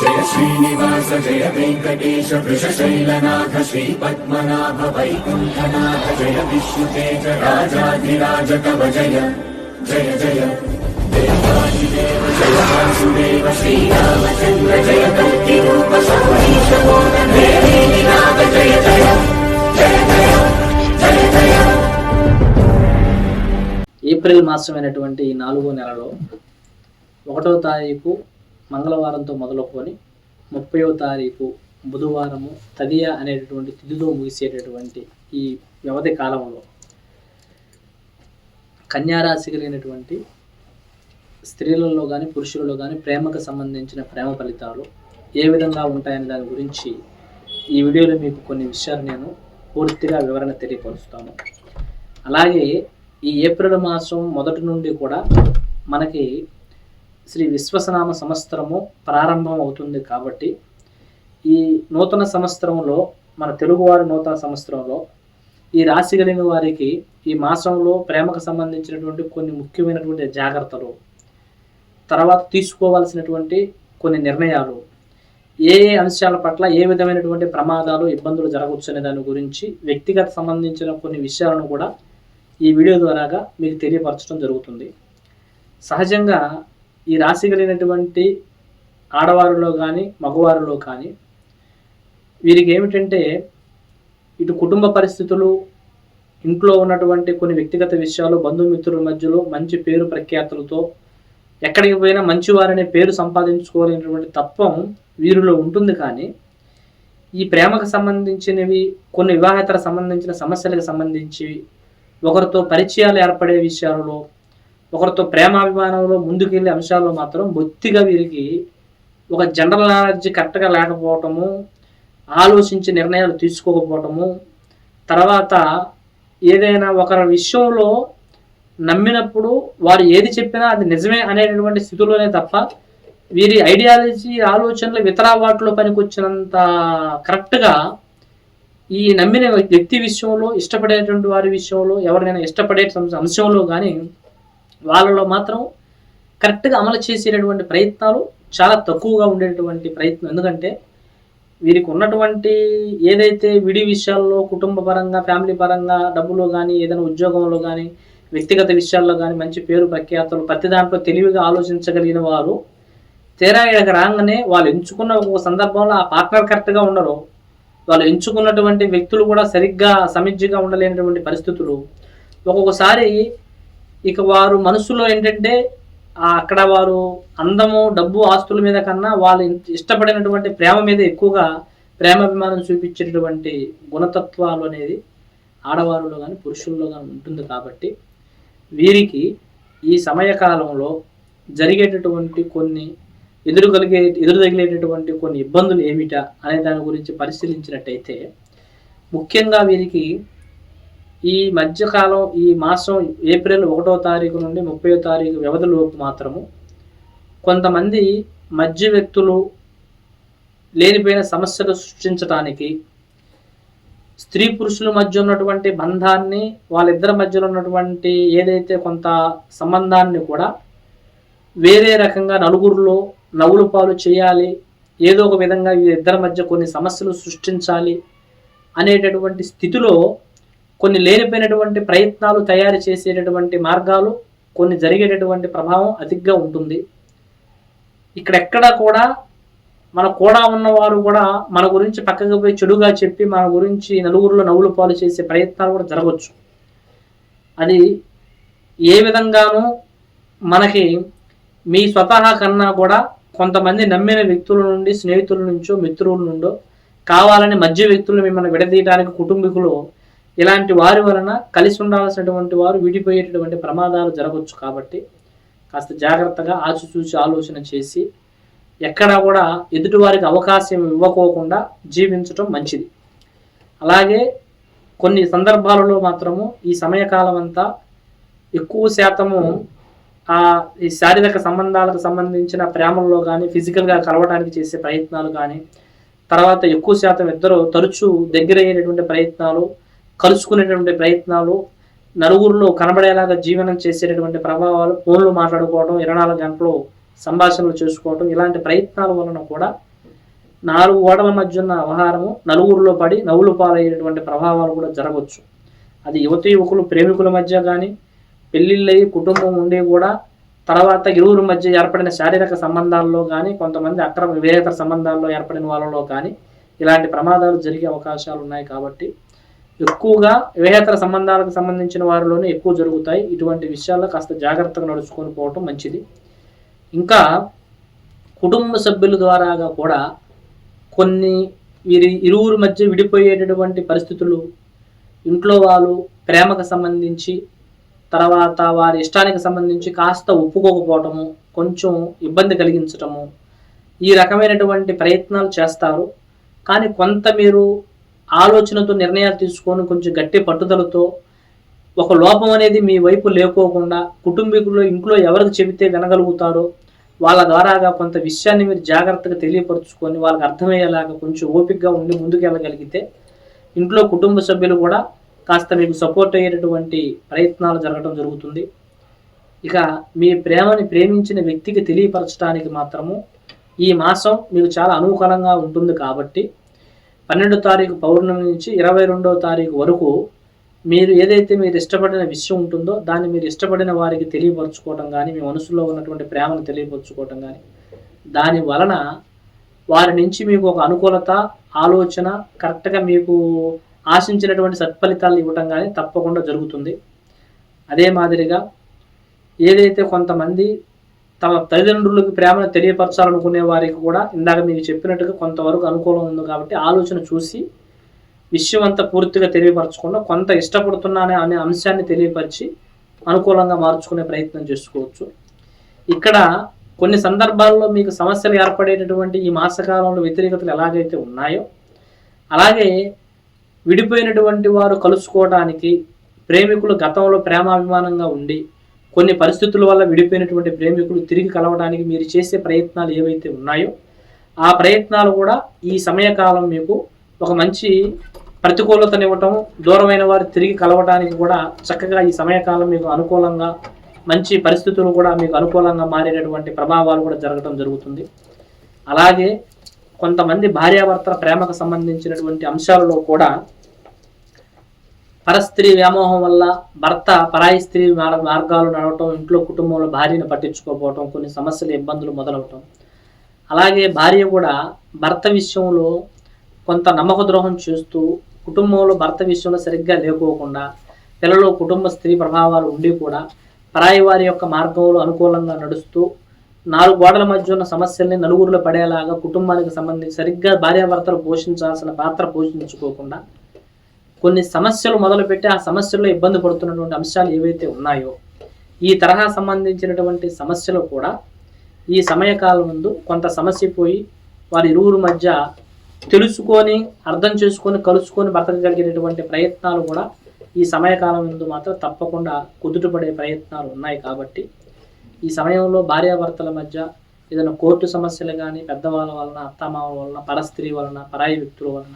జయ శ్రీనివాస జయ వెంకటేశ వృషశైలనాథ శ్రీ పద్మనాభ వైకుంఠనాథ జయ విష్ణుతేజ రాజాధిరాజ కవ జయ జయ జయ. దేవాదిదేవ జయ వాసుదేవ శ్రీరామచంద్ర జయ కల్కి రూప సౌరీశ నాథ జయ జయ జయ జయ జయ జయ. ఏప్రిల్ మాసమైనటువంటి ఈ నాలుగో నెలలో ఒకటో తారీఖు మంగళవారంతో మొదలుకొని ముప్పయో తారీఖు బుధవారము తదియ అనేటటువంటి తిథితో ముగిసేటటువంటి ఈ వ్యవధి కాలంలో కన్యారాశి కలిగినటువంటి స్త్రీలలో కానీ పురుషులలో కానీ ప్రేమకు సంబంధించిన ప్రేమ ఫలితాలు ఏ విధంగా ఉంటాయనే దాని గురించి ఈ వీడియోలో మీకు కొన్ని విషయాలు నేను పూర్తిగా వివరణ తెలియపరుస్తాను. అలాగే ఈ ఏప్రిల్ మాసం మొదటి నుండి కూడా మనకి శ్రీ విశ్వసనామ సంవత్సరము ప్రారంభం అవుతుంది కాబట్టి ఈ నూతన సంవత్సరంలో మన తెలుగువారి నూతన సంవత్సరంలో ఈ రాశి కలిగిన వారికి ఈ మాసంలో ప్రేమకు సంబంధించినటువంటి కొన్ని ముఖ్యమైనటువంటి జాగ్రత్తలు తర్వాత తీసుకోవాల్సినటువంటి కొన్ని నిర్ణయాలు ఏ ఏ అంశాల పట్ల ఏ విధమైనటువంటి ప్రమాదాలు ఇబ్బందులు జరగవచ్చు అనే దాని గురించి వ్యక్తిగత సంబంధించిన కొన్ని విషయాలను కూడా ఈ వీడియో ద్వారాగా మీకు తెలియపరచడం జరుగుతుంది. సహజంగా ఈ రాశి కలిగినటువంటి ఆడవారిలో కానీ మగవారిలో కానీ వీరికి ఏమిటంటే ఇటు కుటుంబ పరిస్థితులు ఇంట్లో ఉన్నటువంటి కొన్ని వ్యక్తిగత విషయాలు బంధుమిత్రుల మధ్యలో మంచి పేరు ప్రఖ్యాతులతో ఎక్కడికి పోయినా మంచివారనే పేరు సంపాదించుకోలేనటువంటి తత్వం వీరిలో ఉంటుంది కానీ ఈ ప్రేమకు సంబంధించినవి కొన్ని వివాహేతర సంబంధించిన సమస్యలకు సంబంధించి ఒకరితో పరిచయాలు ఏర్పడే విషయాలలో ఒకరితో ప్రేమాభిమానంలో ముందుకెళ్ళే అంశాల్లో మాత్రం బొత్తిగా వీరికి ఒక జనరల్ నాలెడ్జ్ కరెక్ట్గా లేకపోవటము ఆలోచించి నిర్ణయాలు తీసుకోకపోవటము తర్వాత ఏదైనా ఒకరి విషయంలో నమ్మినప్పుడు వారు ఏది చెప్పినా అది నిజమే అనేటటువంటి స్థితిలోనే తప్ప వీరి ఐడియాలజీ ఆలోచనలు ఇతర వాటిలో పనికొచ్చినంత కరెక్ట్గా ఈ నమ్మిన వ్యక్తి విషయంలో ఇష్టపడేటువంటి వారి విషయంలో ఎవరినైనా ఇష్టపడే అంశంలో కానీ వాళ్ళలో మాత్రం కరెక్ట్గా అమలు చేసేటటువంటి ప్రయత్నాలు చాలా తక్కువగా ఉండేటువంటి ప్రయత్నం. ఎందుకంటే వీరికి ఉన్నటువంటి ఏదైతే విడి విషయాల్లో కుటుంబ పరంగా ఫ్యామిలీ పరంగా డబ్బులో కానీ ఏదైనా ఉద్యోగంలో కానీ వ్యక్తిగత విషయాల్లో కానీ మంచి పేరు ప్రఖ్యాతలు ప్రతి దాంట్లో తెలివిగా ఆలోచించగలిగిన వారు తీరా ఇక్కడికి రాగానే వాళ్ళు ఎంచుకున్న ఒక సందర్భంలో ఆ పార్ట్నర్ కరెక్ట్గా ఉండరు. వాళ్ళు ఎంచుకున్నటువంటి వ్యక్తులు కూడా సరిగ్గా సమిజ్జిగా ఉండలేనటువంటి పరిస్థితులు. ఒక్కొక్కసారి ఇక వారు మనసులో ఏంటంటే అక్కడ వారు అందము డబ్బు ఆస్తుల మీద కన్నా వాళ్ళు ఇష్టపడినటువంటి ప్రేమ మీద ఎక్కువగా ప్రేమాభిమానం చూపించేటటువంటి గుణతత్వాలు అనేది ఆడవారిలో కానీ పురుషుల్లో కానీ ఉంటుంది కాబట్టి వీరికి ఈ సమయకాలంలో జరిగేటటువంటి కొన్ని ఎదురు కలిగే ఎదురు తగిలేటటువంటి కొన్ని ఇబ్బందులు ఏమిటా అనే దాని గురించి పరిశీలించినట్టయితే ముఖ్యంగా వీరికి ఈ మధ్యకాలం ఈ మాసం ఏప్రిల్ ఒకటో తారీఖు నుండి ముప్పై తారీఖు వ్యవధిలోపు మాత్రము కొంతమంది మధ్య వ్యక్తులు లేనిపోయిన సమస్యలు సృష్టించడానికి స్త్రీ పురుషుల మధ్య ఉన్నటువంటి బంధాన్ని వాళ్ళిద్దరి మధ్యలో ఉన్నటువంటి ఏదైతే కొంత సంబంధాన్ని కూడా వేరే రకంగా నలుగురిలో నవ్వులు పాలు చేయాలి ఏదో ఒక విధంగా ఇద్దరి మధ్య కొన్ని సమస్యలు సృష్టించాలి అనేటటువంటి స్థితిలో కొన్ని లేనిపోయినటువంటి ప్రయత్నాలు తయారు చేసేటటువంటి మార్గాలు కొన్ని జరిగేటటువంటి ప్రభావం అధికంగా ఉంటుంది. ఇక్కడెక్కడ కూడా మన కూడా ఉన్నవారు కూడా మన గురించి పక్కకు పోయి చెడుగా చెప్పి మన గురించి నలుగురిలో నవ్వులు పాలు చేసే ప్రయత్నాలు కూడా జరగవచ్చు. అది ఏ విధంగానూ మనకి మీ స్వతహా కన్నా కూడా కొంతమంది నమ్మిన వ్యక్తుల నుండి స్నేహితుల నుంచో మిత్రుల నుండో కావాలని మధ్య వ్యక్తులను మిమ్మల్ని విడదీయడానికి కుటుంబీకులు ఇలాంటి వారి వలన కలిసి ఉండాల్సినటువంటి వారు విడిపోయేటటువంటి ప్రమాదాలు జరగవచ్చు కాబట్టి కాస్త జాగ్రత్తగా ఆచిచూచి ఆలోచన చేసి ఎక్కడా కూడా ఎదుటివారికి అవకాశం ఇవ్వకోకుండా జీవించటం మంచిది. అలాగే కొన్ని సందర్భాలలో మాత్రము ఈ సమయకాలం అంతా ఎక్కువ శాతము ఆ ఈ శారీరక సంబంధాలకు సంబంధించిన ప్రేమల్లో కానీ ఫిజికల్గా కలవడానికి చేసే ప్రయత్నాలు కానీ తర్వాత ఎక్కువ శాతం ఇద్దరు తరచూ దగ్గరయ్యేటటువంటి ప్రయత్నాలు కలుసుకునేటువంటి ప్రయత్నాలు నలుగురిలో కనబడేలాగా జీవనం చేసేటటువంటి ప్రభావాలు ఫోన్లు మాట్లాడుకోవడం ఇరవై నాలుగు గంటలు సంభాషణలు చేసుకోవటం ఇలాంటి ప్రయత్నాల వలన కూడా నాలుగు ఓడల మధ్య ఉన్న వ్యవహారము నలుగురిలో పడి నవ్వులు పాలయ్యేటువంటి ప్రభావాలు కూడా జరగవచ్చు. అది యువతి యువకులు ప్రేమికుల మధ్య కానీ పెళ్ళిళ్ళయి కుటుంబం ఉండి కూడా తర్వాత ఇరువురి మధ్య ఏర్పడిన శారీరక సంబంధాల్లో కానీ కొంతమంది అక్రమ వివేహేతర సంబంధాల్లో ఏర్పడిన వాళ్ళలో కానీ ఇలాంటి ప్రమాదాలు జరిగే అవకాశాలు ఉన్నాయి కాబట్టి ఎక్కువగా వివేహేతర సంబంధాలకు సంబంధించిన వారిలోనే ఎక్కువ జరుగుతాయి. ఇటువంటి విషయాల్లో కాస్త జాగ్రత్తగా నడుచుకొని పోవటం మంచిది. ఇంకా కుటుంబ సభ్యుల ద్వారాగా కూడా కొన్ని వీరి ఇరువురి మధ్య విడిపోయేటటువంటి పరిస్థితులు ఇంట్లో వాళ్ళు ప్రేమకు సంబంధించి తర్వాత వారి ఇష్టానికి సంబంధించి కాస్త ఒప్పుకోకపోవటము కొంచెం ఇబ్బంది కలిగించటము ఈ రకమైనటువంటి ప్రయత్నాలు చేస్తారు. కానీ కొంత మీరు ఆలోచనతో నిర్ణయాలు తీసుకొని కొంచెం గట్టి పట్టుదలతో ఒక లోపం అనేది మీ వైపు లేకోకుండా కుటుంబీకులు ఇంట్లో ఎవరికి చెబితే వినగలుగుతారో వాళ్ళ ద్వారాగా కొంత విషయాన్ని మీరు జాగ్రత్తగా తెలియపరుచుకొని వాళ్ళకి అర్థమయ్యేలాగా కొంచెం ఓపికగా ఉండి ముందుకు వెళ్ళగలిగితే ఇంట్లో కుటుంబ సభ్యులు కూడా కాస్త మీకు సపోర్ట్ అయ్యేటటువంటి ప్రయత్నాలు జరగడం జరుగుతుంది. ఇక మీ ప్రేమని ప్రేమించిన వ్యక్తికి తెలియపరచడానికి మాత్రము ఈ మాసం మీకు చాలా అనుకూలంగా ఉంటుంది కాబట్టి పన్నెండో తారీఖు పౌర్ణమి నుంచి ఇరవై రెండవ తారీఖు వరకు మీరు ఏదైతే మీరు ఇష్టపడిన విషయం ఉంటుందో దాన్ని మీరు ఇష్టపడిన వారికి తెలియపరచుకోవటం కానీ మీ మనసులో ఉన్నటువంటి ప్రేమను తెలియపరచుకోవటం కానీ దాని వలన వారి నుంచి మీకు ఒక అనుకూలత ఆలోచన కరెక్ట్గా మీకు ఆశించినటువంటి సత్ఫలితాలు ఇవ్వటం కానీ తప్పకుండా జరుగుతుంది. అదే మాదిరిగా ఏదైతే కొంతమంది తమ తల్లిదండ్రులకు ప్రేమను తెలియపరచాలనుకునే వారికి కూడా ఇందాక మీకు చెప్పినట్టుగా కొంతవరకు అనుకూలం ఉంది కాబట్టి ఆలోచన చూసి విషయం అంతా పూర్తిగా తెలియపరచకుండా కొంత ఇష్టపడుతున్నానే అనే అంశాన్ని తెలియపరిచి అనుకూలంగా మార్చుకునే ప్రయత్నం చేసుకోవచ్చు. ఇక్కడ కొన్ని సందర్భాల్లో మీకు సమస్యలు ఏర్పడేటటువంటి ఈ మాసకాలంలో వ్యతిరేకతలు ఎలాగైతే ఉన్నాయో అలాగే విడిపోయినటువంటి వారు కలుసుకోవడానికి ప్రేమికులు గతంలో ప్రేమాభిమానంగా ఉండి కొన్ని పరిస్థితుల వల్ల విడిపోయినటువంటి ప్రేమికులు తిరిగి కలవడానికి మీరు చేసే ప్రయత్నాలు ఏవైతే ఉన్నాయో ఆ ప్రయత్నాలు కూడా ఈ సమయకాలం మీకు ఒక మంచి ప్రతికూలతనివ్వటం దూరమైన వారు తిరిగి కలవడానికి కూడా చక్కగా ఈ సమయకాలం మీకు అనుకూలంగా మంచి పరిస్థితులు కూడా మీకు అనుకూలంగా మారేటటువంటి ప్రభావాలు కూడా జరగడం జరుగుతుంది. అలాగే కొంతమంది భార్యాభర్తల ప్రేమకు సంబంధించినటువంటి అంశాలలో కూడా పరస్త్రీ వ్యామోహం వల్ల భర్త పరాయి స్త్రీ మార్గాలు నడవటం ఇంట్లో కుటుంబంలో భార్యను పట్టించుకోకపోవటం కొన్ని సమస్యలు ఇబ్బందులు మొదలవటం. అలాగే భార్య కూడా భర్త విషయంలో కొంత నమ్మక ద్రోహం చేస్తూ కుటుంబంలో భర్త విషయంలో సరిగ్గా లేకోకుండా పిల్లలు కుటుంబ స్త్రీ ప్రభావాలు ఉండి కూడా పరాయి వారి యొక్క మార్గంలో అనుకూలంగా నడుస్తూ నాలుగు గోడల మధ్య ఉన్న సమస్యల్ని నలుగురిలో పడేలాగా కుటుంబానికి సంబంధించి సరిగ్గా భార్యాభర్తలు పోషించాల్సిన పాత్ర పోషించుకోకుండా కొన్ని సమస్యలు మొదలుపెట్టి ఆ సమస్యల్లో ఇబ్బంది పడుతున్నటువంటి అంశాలు ఏవైతే ఉన్నాయో ఈ తరహా సంబంధించినటువంటి సమస్యలు కూడా ఈ సమయకాలం ముందు కొంత సమస్య పోయి వారి ఇరువురు మధ్య తెలుసుకొని అర్థం చేసుకొని కలుసుకొని బతకగలిగినటువంటి ప్రయత్నాలు కూడా ఈ సమయకాలం ముందు మాత్రం తప్పకుండా కుదుటపడే ప్రయత్నాలు ఉన్నాయి కాబట్టి ఈ సమయంలో భార్యాభర్తల మధ్య ఏదైనా కోర్టు సమస్యలు కానీ పెద్దవాళ్ళ వలన అత్తమామ వలన పరస్త్రీ వలన పరాయి వ్యక్తుల వలన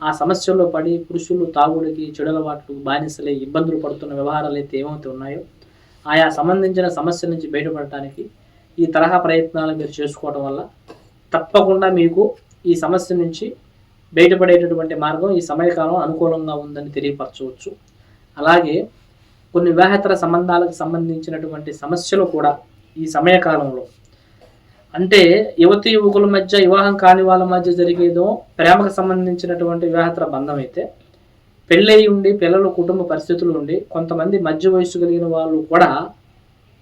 ఆ సమస్యల్లో పడి పురుషులు తాగుడికి చెడులవాట్లు బానిసలే ఇబ్బందులు పడుతున్న వ్యవహారాలు అయితే ఏమైతే ఉన్నాయో ఆయా సంబంధించిన సమస్య నుంచి బయటపడటానికి ఈ తరహా ప్రయత్నాలు మీరు చేసుకోవడం వల్ల తప్పకుండా మీకు ఈ సమస్య నుంచి బయటపడేటటువంటి మార్గం ఈ సమయకాలం అనుకూలంగా ఉందని తెలియపరచవచ్చు. అలాగే కొన్ని వివాహేతర సంబంధాలకు సంబంధించినటువంటి సమస్యలు కూడా ఈ సమయకాలంలో అంటే యువతి యువకుల మధ్య వివాహం కాని వాళ్ళ మధ్య జరిగేదో ప్రేమకు సంబంధించినటువంటి వివాహతర బంధం అయితే పెళ్ళయి ఉండి పిల్లలు కుటుంబ పరిస్థితులు ఉండి కొంతమంది మధ్య వయస్సు కలిగిన వాళ్ళు కూడా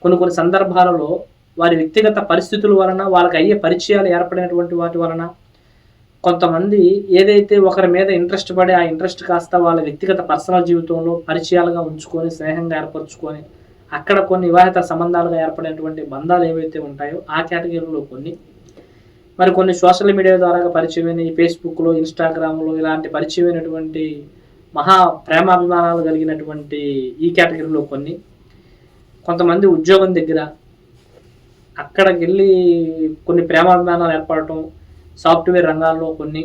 కొన్ని కొన్ని సందర్భాలలో వారి వ్యక్తిగత పరిస్థితుల వలన వాళ్ళకి అయ్యే పరిచయాలు ఏర్పడినటువంటి వాటి వలన కొంతమంది ఏదైతే ఒకరి మీద ఇంట్రెస్ట్ పడి ఆ ఇంట్రెస్ట్ కాస్త వాళ్ళ వ్యక్తిగత పర్సనల్ జీవితంలో పరిచయాలుగా ఉంచుకొని స్నేహంగా ఏర్పరచుకొని అక్కడ కొన్ని వివాహిత సంబంధాలుగా ఏర్పడినటువంటి బంధాలు ఏవైతే ఉంటాయో ఆ కేటగిరీలో కొన్ని. మరి కొన్ని సోషల్ మీడియా ద్వారా పరిచయమైన ఈ ఫేస్బుక్లో ఇన్స్టాగ్రామ్లో ఇలాంటి పరిచయమైనటువంటి మహా ప్రేమాభిమానాలు కలిగినటువంటి ఈ కేటగిరీలో కొన్ని. కొంతమంది ఉద్యోగం దగ్గర అక్కడికి వెళ్ళి కొన్ని ప్రేమాభిమానాలు ఏర్పడటం సాఫ్ట్వేర్ రంగాల్లో కొన్ని.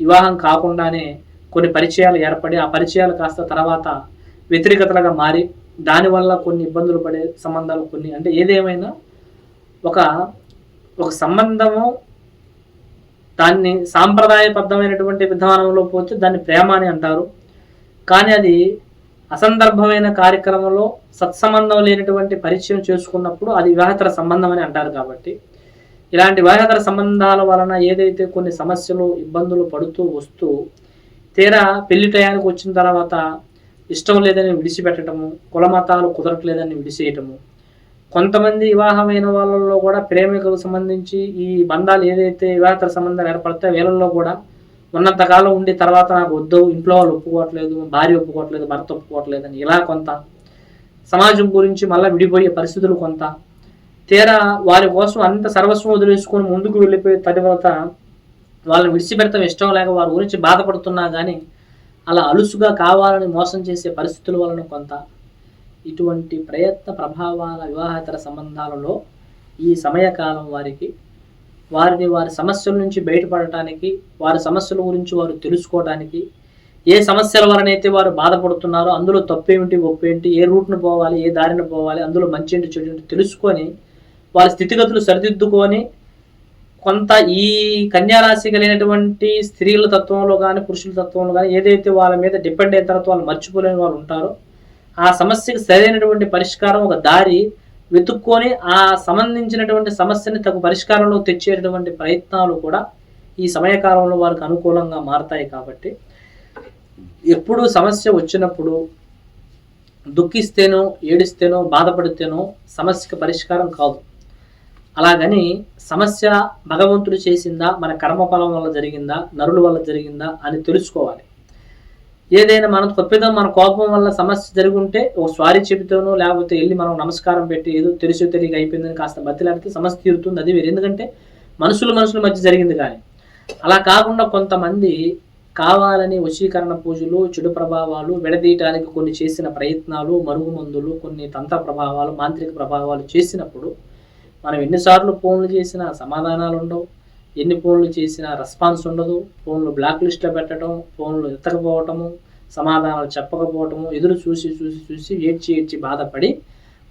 వివాహం కాకుండానే కొన్ని పరిచయాలు ఏర్పడి ఆ పరిచయాలు కాస్త తర్వాత వ్యతిరేకతలుగా మారి దానివల్ల కొన్ని ఇబ్బందులు పడే సంబంధాలు కొన్ని అంటే ఏదేమైనా ఒక ఒక సంబంధము దాన్ని సాంప్రదాయబద్ధమైనటువంటి విధానంలో పోతే దాన్ని ప్రేమ అని అంటారు. కానీ అది అసందర్భమైన కార్యక్రమంలో సత్సంబంధం లేనటువంటి పరిచయం చేసుకున్నప్పుడు అది వివాహేతర సంబంధం అని అంటారు కాబట్టి. ఇలాంటి వివాహేతర సంబంధాల వలన ఏదైతే కొన్ని సమస్యలు ఇబ్బందులు పడుతూ వస్తూ తీరా పెళ్ళి టయానికి వచ్చిన తర్వాత ఇష్టం లేదని విడిచిపెట్టడము కులమతాలు కుదరట్లేదని విడిచేయటము. కొంతమంది వివాహమైన వాళ్ళల్లో కూడా ప్రేమికులకు సంబంధించి ఈ బంధాలు ఏదైతే వివాహతర సంబంధాలు ఏర్పడతాయో వీళ్ళల్లో కూడా ఉన్నంతకాలం ఉండి తర్వాత నాకు వద్దు ఇంట్లో వాళ్ళు ఒప్పుకోవట్లేదు భార్య ఒప్పుకోవట్లేదు భర్త ఒప్పుకోవట్లేదు అని ఇలా కొంత సమాజం గురించి మళ్ళీ విడిపోయే పరిస్థితులు కొంత. తీరా వారి కోసం అంత సర్వస్వం వదిలేసుకొని ముందుకు వెళ్ళిపోయే తర్వాత వాళ్ళని విడిచిపెడతాం ఇష్టం లేక వారి గురించి బాధపడుతున్నా కానీ అలా అలుసుగా కావాలని మోసం చేసే పరిస్థితుల వలన కొంత ఇటువంటి ప్రయత్న ప్రభావాల వివాహేతర సంబంధాలలో ఈ సమయకాలం వారికి వారిని వారి సమస్యల నుంచి బయటపడటానికి వారి సమస్యల గురించి వారు తెలుసుకోవడానికి ఏ సమస్యల వలనైతే వారు బాధపడుతున్నారో అందులో తప్పేమిటి ఒప్పేంటి ఏ రూట్ను పోవాలి ఏ దారిన పోవాలి అందులో మంచి ఏంటి చెడు ఏంటి తెలుసుకొని వారి స్థితిగతులు సరిదిద్దుకొని కొంత ఈ కన్యారాశి కలిగినటువంటి స్త్రీల తత్వంలో కానీ పురుషుల తత్వంలో కానీ ఏదైతే వాళ్ళ మీద డిపెండ్ అయిన తర్వాత వాళ్ళు మర్చిపోలేని వాళ్ళు ఉంటారో ఆ సమస్యకు సరైనటువంటి పరిష్కారం ఒక దారి వెతుక్కొని ఆ సంబంధించినటువంటి సమస్యని తగు పరిష్కారంలో తెచ్చేటటువంటి ప్రయత్నాలు కూడా ఈ సమయకాలంలో వారికి అనుకూలంగా మారతాయి కాబట్టి ఎప్పుడు సమస్య వచ్చినప్పుడు దుఃఖిస్తేనో ఏడిస్తేనో బాధపడితేనో సమస్యకు పరిష్కారం కాదు. అలాగని సమస్య భగవంతుడు చేసిందా మన కర్మఫలం వల్ల జరిగిందా నరుల వల్ల జరిగిందా అని తెలుసుకోవాలి. ఏదైనా మన తప్పిదం మన కోపం వల్ల సమస్య జరుగుంటే ఒక స్వారీ చెబితేనో లేకపోతే వెళ్ళి మనం నమస్కారం పెట్టి ఏదో తెలిసి తెలియక అయిపోయిందని కాస్త బతిలాడితే సమస్య తీరుతుంది అది వేరు. ఎందుకంటే మనుషులు మనుషుల మధ్య జరిగింది కానీ. అలా కాకుండా కొంతమంది కావాలని వశీకరణ పూజలు చెడు ప్రభావాలు విడదీయటానికి కొన్ని చేసిన ప్రయత్నాలు మరుగు మందులు కొన్ని తంత్ర ప్రభావాలు మాంత్రిక ప్రభావాలు చేసినప్పుడు మనం ఎన్నిసార్లు ఫోన్లు చేసినా సమాధానాలు ఉండవు. ఎన్ని ఫోన్లు చేసినా రెస్పాన్స్ ఉండదు. ఫోన్లు బ్లాక్ లిస్ట్లో పెట్టడం ఫోన్లు ఎత్తకపోవటము సమాధానాలు చెప్పకపోవటము ఎదురు చూసి చూసి చూసి ఏడ్చి ఏడ్చి బాధపడి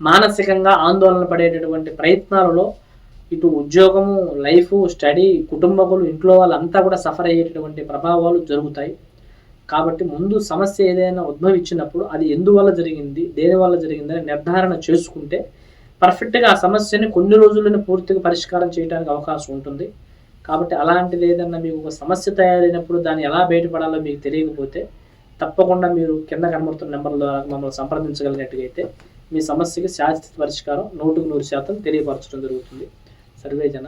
మానసికంగా ఆందోళన పడేటటువంటి ప్రయత్నాలలో ఇటు ఉద్యోగము లైఫ్ స్టడీ కుటుంబకులు ఇంట్లో వాళ్ళంతా కూడా సఫర్ అయ్యేటటువంటి ప్రభావాలు జరుగుతాయి. కాబట్టి ముందు సమస్య ఏదైనా ఉద్భవించినప్పుడు అది ఎందువల్ల జరిగింది దేనివల్ల జరిగిందని నిర్ధారణ చేసుకుంటే పర్ఫెక్ట్గా ఆ సమస్యని కొన్ని రోజుల్లోనే పూర్తిగా పరిష్కారం చేయడానికి అవకాశం ఉంటుంది. కాబట్టి అలాంటిది ఏదన్నా మీకు ఒక సమస్య తయారైనప్పుడు దాన్ని ఎలా బయటపడాలో మీకు తెలియకపోతే తప్పకుండా మీరు కింద కనబడుతున్న నెంబర్ ద్వారా మమ్మల్ని సంప్రదించగలిగినట్టుగైతే మీ సమస్యకి శాశ్వత పరిష్కారం నూటికి నూరు శాతం తెలియపరచడం జరుగుతుంది. సర్వే జన